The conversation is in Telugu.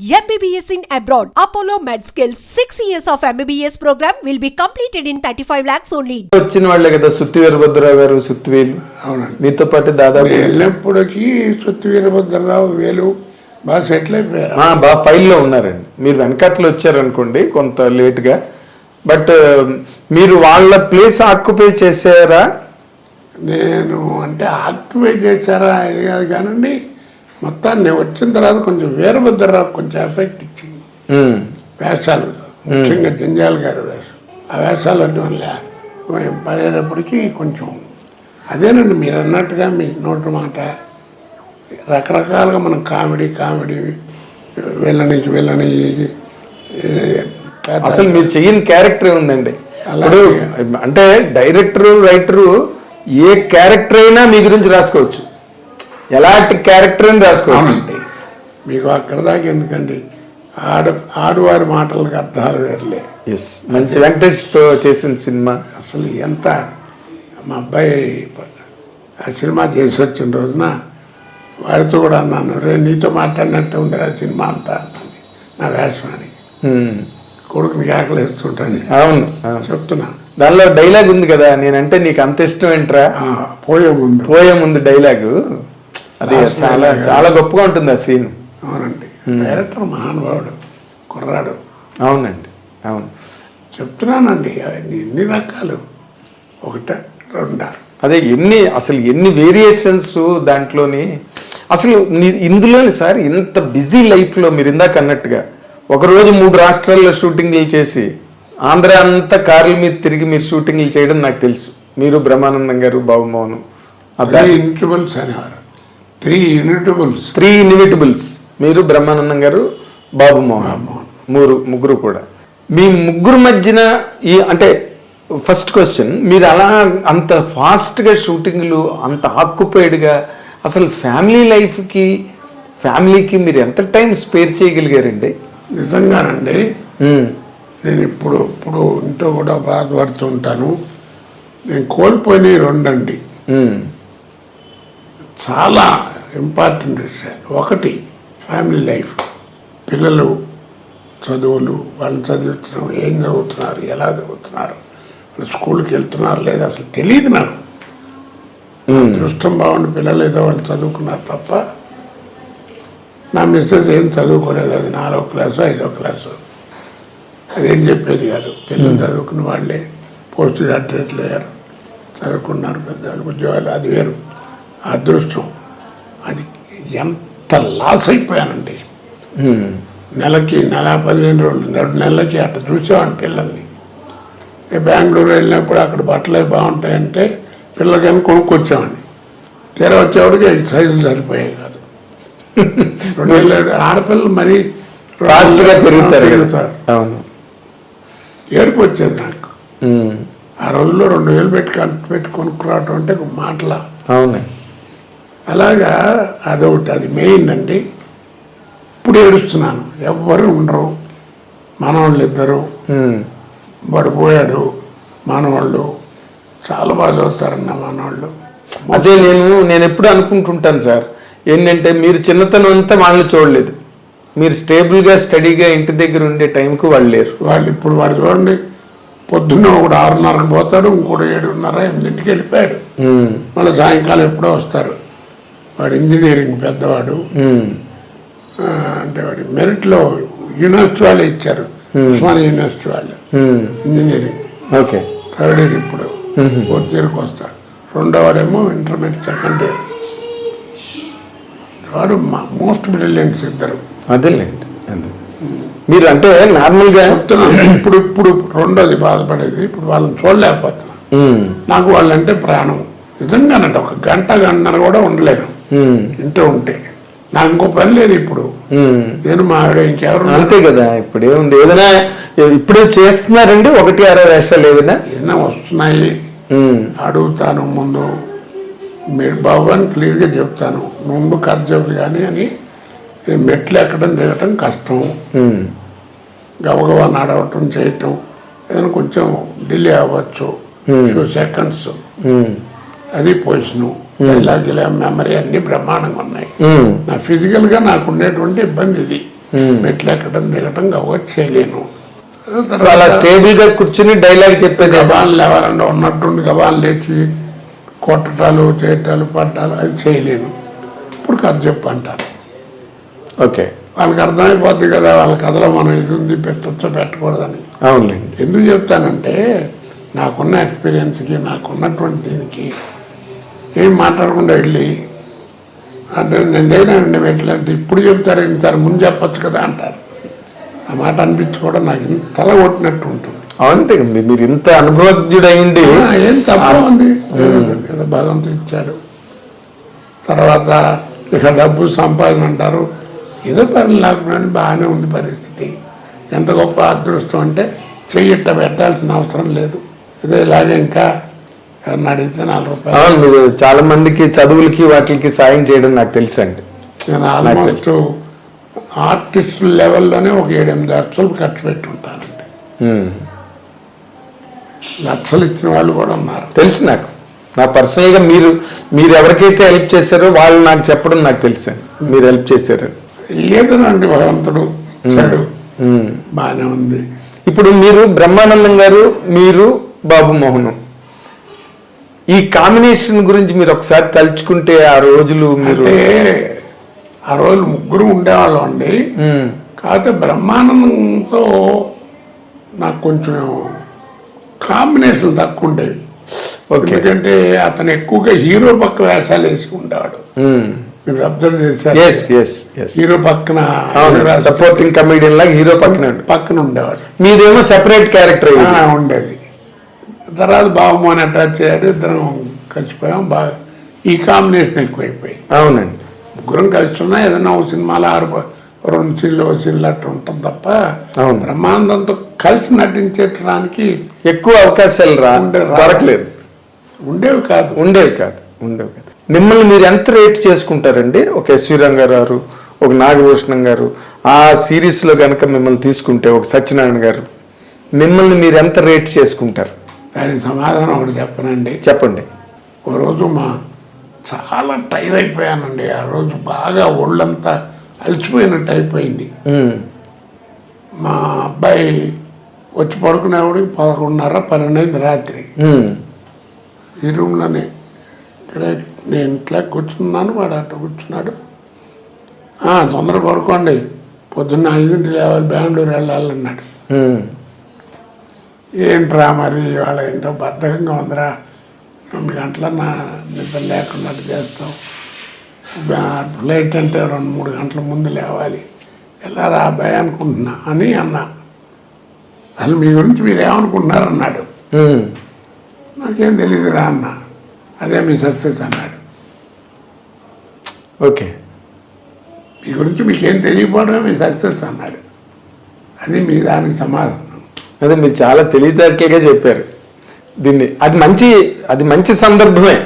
MBBS in abroad. Apollo MedSkill 6 years of MBBS program will be completed in 35 lakhs only. వచ్చిన వాళ్ళే కదా సుత్తి వీరభద్రరావు గారు సుత్తివేలు అవునండి. మీతో పాటు దాదాపు వెళ్ళినప్పటికీ సొత్తు వీరభద్రరావు వేలు బాగా సెటిల్ అయిపోయారు. ఆ, బాగా ఫైల్లో ఉన్నారండి. మీరు వెనకట్లు వచ్చారనుకోండి కొంత లేట్గా. బట్ మీరు వాళ్ళ ప్లేస్ ఆక్యుపై చేశారా? నేను అంటే ఆక్టివేట్ చేశారా? అది కాదు కానండి. మొత్తాన్ని నేను వచ్చిన తర్వాత కొంచెం వీరభద్రరావు కొంచెం ఎఫెక్ట్ ఇచ్చింది. వేషాలు. ముఖ్యంగా జంజాల్ గారి వేషం. ఆ వేషాలు అడ్డం వల్ల పడేటప్పటికి కొంచెం అదేనండి మీరు అన్నట్టుగా మీ నోటి మాట. రకరకాలుగా మనం కామెడీ కామెడీ వెళ్ళని వెళ్ళని అసలు మీరు చెయ్యని క్యారెక్టర్ ఉందండి ఇప్పుడు. అంటే డైరెక్టర్ రైటరు ఏ క్యారెక్టర్ అయినా మీ గురించి రాసుకోవచ్చు. ఎలాంటి క్యారెక్టర్ అని రాసుకోవచ్చు. అవునండి. మీకు అక్కడ దాకా ఎందుకండి? ఆడ ఆడవారి మాటలకు అర్థాలు వేరలే. ఎస్ మంచి వెంకటేష్తో చేసిన సినిమా. అసలు ఎంత మా అబ్బాయి ఆ సినిమా చేసి వచ్చిన రోజున వాడితో కూడా అన్నాను రే నీతో మాట్లాడినట్టు ఉంది ఆ సినిమా అంతా అన్నది నా వేషం అని ఉమ్, కొడుకుని ఆకలిస్తుంటాను అవును. చెప్తున్నా. దానిలో డైలాగ్ ఉంది కదా నేనంటే నీకు అంత ఇష్టం ఏంట్రా? పోయే ముందు. పోయే ముందు డైలాగు అది చాలా. చాలా గొప్పగా ఉంటుంది ఆ సీన్ అవునండి. డైరెక్టర్ మహానుభావుడు కుర్రాడు. అవునండి అవును. చెప్తున్నానండి అవన్నీ ఎన్ని రకాలు. ఒకట రెండా. అదే ఎన్ని అసలు ఎన్ని వేరియేషన్స్ దాంట్లోని అసలు ఇందులోని సార్ ఇంత బిజీ లైఫ్లో మీరు ఇందాక అన్నట్టుగా ఒకరోజు మూడు రాష్ట్రాల్లో షూటింగ్లు చేసి ఆంధ్ర అంతా కార్ల మీద తిరిగి మీరు షూటింగ్లు చేయడం నాకు తెలుసు. మీరు బ్రహ్మానందం గారు బాబుమోహన్ త్రీ ఇన్విటబుల్స్ అనేవారు త్రీ ఇన్విటబుల్స్ త్రీ ఇన్విటబుల్స్ మీరు బ్రహ్మానందం గారు బాబుమోహన్ బాబుమోహన్. మూడు ముగ్గురు కూడా. మీ ముగ్గురు మధ్యన ఈ అంటే ఫస్ట్ క్వశ్చన్ మీరు అలా అంత ఫాస్ట్గా షూటింగ్లు అంత ఆక్యుపైడ్గా అసలు ఫ్యామిలీ లైఫ్కి ఫ్యామిలీకి మీరు ఎంత టైం స్పేర్ చేయగలిగారండి? నిజంగానండి. నేను ఇప్పుడు ఇప్పుడు ఇంట్లో కూడా బాధపడుతుంటాను నేను కోల్పోయినవి రెండండి. చాలా ఇంపార్టెంట్ విషయాలు ఒకటి ఫ్యామిలీ లైఫ్. పిల్లలు చదువులు వాళ్ళని చదువుతున్నాం ఏం చదువుతున్నారు ఎలా చదువుతున్నారు వాళ్ళు స్కూల్కి వెళ్తున్నారు లేదా అసలు తెలియదు నాకు. నా అదృష్టం బాగుండి పిల్లలు ఏదో వాళ్ళు చదువుకున్నారు తప్ప నా మిస్సెస్ ఏం చదువుకోలేదు. అది నాలుగో క్లాసు ఐదో క్లాసు. అదేం చెప్పేది కాదు. పిల్లలు చదువుకున్న వాళ్ళే పోస్ట్ గ్రాడ్యుయేట్లు అయ్యారు. చదువుకున్నారు పెద్దవాళ్ళు. ఉద్యోగాలు అది వేరు. అదృష్టం. అది ఎంత లాస్ అయిపోయానండి. నెలకి నెల పదిహేను రోజులు రెండు నెలలకి అట్లా చూసేవాడిని పిల్లల్ని. బెంగళూరు వెళ్ళినప్పుడు అక్కడ బట్టలు బాగుంటాయంటే పిల్లలకని కొనుక్కొచ్చేవాడిని. తీరా వచ్చేవాడికి ఐదు సైజులు సరిపోయాయి కాదు. రెండు నెలలు ఆడపిల్లలు మరీ ఫాస్ట్గా పెరుగుతారు అవును. ఏడుపు వచ్చేది నాకు. ఆ రోజుల్లో రెండు వేలు పెట్టి పెట్టి కొనుక్కురావటం అంటే మాటల. అవునండి అలాగా అదొకటి అది మెయిన్ అండి. ఇప్పుడు ఏడుస్తున్నాను. ఎవ్వరు ఉండరు. మనవాళ్ళు ఇద్దరు. ఉమ్, వాడు పోయాడు. మనవాళ్ళు చాలా బాగా చదువుతారన్న మనవాళ్ళు. అదే నేను నేను ఎప్పుడు అనుకుంటుంటాను సార్. ఏంటంటే మీరు చిన్నతనం అంతా వాళ్ళని చూడలేదు. మీరు స్టేబుల్గా స్టడీగా ఇంటి దగ్గర ఉండే టైంకు వాళ్ళు లేరు. వాళ్ళు ఇప్పుడు వాడు చూడండి. పొద్దున్న ఒకడు ఆరున్నరకు పోతాడు ఇంకోటి ఏడున్నర ఎనిమిదింటికి వెళ్ళిపోయాడు. మళ్ళీ సాయంకాలం ఎప్పుడో వస్తారు. వాడు ఇంజనీరింగ్ పెద్దవాడు. అంటే వాడి మెరిట్లో యూనివర్సిటీ వాళ్ళు ఇచ్చారు. ఉస్మానియా యూనివర్సిటీ వాళ్ళు. ఇంజనీరింగ్. ఓకే. థర్డ్ ఇయర్ ఇప్పుడు. ఫోర్త్ ఇయర్కి వస్తాడు రెండో వాడేమో ఇంటర్మీడియట్ సెకండ్ ఇయర్. వాడు మా మోస్ట్ బ్రిలియంట్స్ ఇద్దరు. అదేలేండి అదే మీరు అంటే నార్మల్గా చెప్తున్నాను. ఇప్పుడు ఇప్పుడు రెండోది బాధపడేది. ఇప్పుడు వాళ్ళని చూడలేకపోతున్నా. నాకు వాళ్ళంటే ప్రాణం. నిజంగానండి ఒక గంట గంటన్నర కూడా ఉండలేను. ఇంట్లో ఉంటే. నాకు ఇంకో పని లేదు ఇప్పుడు. నేను మా ఆవిడ ఇంకెవరు? అంతే కదా ఇప్పుడు ఏముంది ఏదైనా ఇప్పుడు చేస్తున్నారండి ఒకటి అరవై వేషాలు ఏదైనా? ఏదైనా వస్తున్నాయి. అడుగుతాను ముందు. మీరు బాబు అని క్లియర్గా చెప్తాను. ముందు కథ చెప్పు కానీ అని మెట్లు ఎక్కడం దిగటం కష్టం. గబగబా నడవటం చేయటం. ఏదైనా కొంచెం డిలే అవ్వచ్చు. ఫ్యూ సెకండ్స్ అది పొజిషను డైలాగ్ ఇలా మెమరీ అన్ని బ్రహ్మాండంగా ఉన్నాయి. నా ఫిజికల్గా నాకు ఉండేటువంటి ఇబ్బంది ఇది. మెట్లు ఎక్కడం దిగటం గవ్వ చేయలేను. అలా స్టేబుల్గా కూర్చుని డైలాగ్ చెప్పేది గబాలు లేవాలంటే ఉన్నట్టుండి గబాలు లేచి కొట్టటాలు చేయటాలు పట్టాలు అవి చేయలేను. ఇప్పుడు కథ చెప్పు అంటాను ఓకే. వాళ్ళకి అర్థమైపోద్ది కదా వాళ్ళ కథలో మనం ఇది ఉంది పెట్టచ్చో పెట్టకూడదని. అవునులేండి. ఎందుకు చెప్తానంటే నాకున్న ఎక్స్పీరియన్స్కి నాకున్నటువంటి దీనికి ఏం మాట్లాడకుండా వెళ్ళి అంటే నేను దగ్గరండి పెట్టలేంటే ఇప్పుడు చెప్తారేంటి సార్ ముందు చెప్పొచ్చు కదా అంటారు. ఆ మాట అనిపించుకోవడం నాకు ఇంత తల కొట్టినట్టు ఉంటుంది. కదండి. మీరు ఇంత అనుభవజ్ఞుడైంది ఏం తప్ప ఉంది భగవంతుడు ఇచ్చాడు. తర్వాత ఇక డబ్బు సంపాదన అంటారు. ఏదో పని లేకుండా బాగానే ఉంది పరిస్థితి. ఎంత గొప్ప అదృష్టం అంటే చెయ్యిట్ట పెట్టాల్సిన అవసరం లేదు. ఏదో ఇలాగే ఇంకా ఎవరిని అడిగితే నాలుగు రూపాయలు. మీరు చాలా మందికి చదువులకి వాటికి సాయం చేయడం నాకు తెలుసండి. నేను ఆల్మోస్ట్ ఆర్టిస్ట్ లెవెల్లోనే ఒక ఏడెనిమిది లక్షలు ఖర్చు పెట్టి ఉంటానండి ఉమ్. లక్షలు ఇచ్చిన వాళ్ళు కూడా ఉన్నారు. తెలుసు నాకు. నా పర్సనల్గా మీరు మీరు ఎవరికైతే హెల్ప్ చేశారో వాళ్ళు నాకు చెప్పడం నాకు తెలుసు. మీరు హెల్ప్ చేశారు. ఏదోనండి భగవంతుడు ఇచ్చాడు. బాగానే ఉంది. ఇప్పుడు మీరు బ్రహ్మానందం గారు మీరు బాబు మోహనం. ఈ కాంబినేషన్ గురించి మీరు ఒకసారి తలుచుకుంటే ఆ రోజులు మీరు ఆ రోజు ముగ్గురు ఉండేవాళ్ళం అండి. కాకపోతే బ్రహ్మానందంతో నాకు కొంచెం కాంబినేషన్ తక్కువ ఉండేవి. ఎందుకంటే అతను ఎక్కువగా హీరో పక్క వేషాలు వేసి ఉండేవాడు. మీరు అబ్జర్వ్ చేశారు. హీరో పక్కన సపోర్టింగ్ కమెడియన్ లాగా హీరో పక్కన పక్కన ఉండేవాడు. మీదేమో సెపరేట్ క్యారెక్టర్ ఉండేది. తర్వాత బాబుమోహన్ అటాచ్ అయ్యాడు ఇద్దరం కలిసిపోయాం బాగా ఈ కాంబినేషన్ ఎక్కువైపోయింది. అవునండి. ముగ్గురం కలిసి ఉన్నా ఏదైనా ఒక సినిమాలో ఆరు రెండు సీన్లు ఒక సీన్లు అట్లా ఉంటుంది తప్ప అవును. బ్రహ్మానందంతో కలిసి నటించడానికి ఎక్కువ అవకాశాలు రా దొరకలేదు. ఉండేవి కాదు. ఉండేవి కాదు. ఉండేవి కాదు. మిమ్మల్ని మీరు ఎంత రేట్ చేసుకుంటారండి? ఒక ఎస్వి గారు ఒక నాగభూషణం గారు ఆ సిరీస్లో కనుక మిమ్మల్ని తీసుకుంటే ఒక సత్యనారాయణ గారు మిమ్మల్ని మీరు ఎంత రేట్ చేసుకుంటారు? దానికి సమాధానం ఒకటి చెప్పనండి. చెప్పండి. ఓ రోజు మా చాలా టైర్ అయిపోయానండి. ఆ రోజు బాగా ఒళ్ళంతా అలసిపోయినట్టు అయిపోయింది. మా అబ్బాయి వచ్చి పడుకునేవాడికి పదకొండున్నర పన్నెండు అయింది రాత్రి ఈ రూమ్లోనే ఇక్కడే నేను ఇంట్లో కూర్చున్నాను వాడు అట్ట కూర్చున్నాడు. "ఆ, తొందర పడుకోండి పొద్దున్న ఐదింటి లేవాలి బెంగళూరు వెళ్ళాలన్నాడు. ఏంట్రా మరి? ఇవాళ ఏంటో బద్ధకంగా ఉందిరా. రెండు గంటల నా నిద్ర లేకున్నట్టు చేస్తావు. బ్యా- ఫ్లైట్ అంటే రెండు మూడు గంటల ముందు లేవాలి. ఎలా రా అబ్బాయి అనుకుంటున్నా? అని అన్నా. అసలు మీ గురించి మీరు ఏమనుకుంటున్నారు అన్నాడు నాకేం తెలియదురా అన్న. అదే మీ సక్సెస్ అన్నాడు. ఓకే. మీ గురించి మీకేం తెలియకపోవడమే మీ సక్సెస్ అన్నాడు. అది మీ దానికి సమాధానం. అదే మీరు చాలా తెలివితేటలుగా చెప్పారు. దీన్ని అది మంచి అది మంచి సందర్భమే.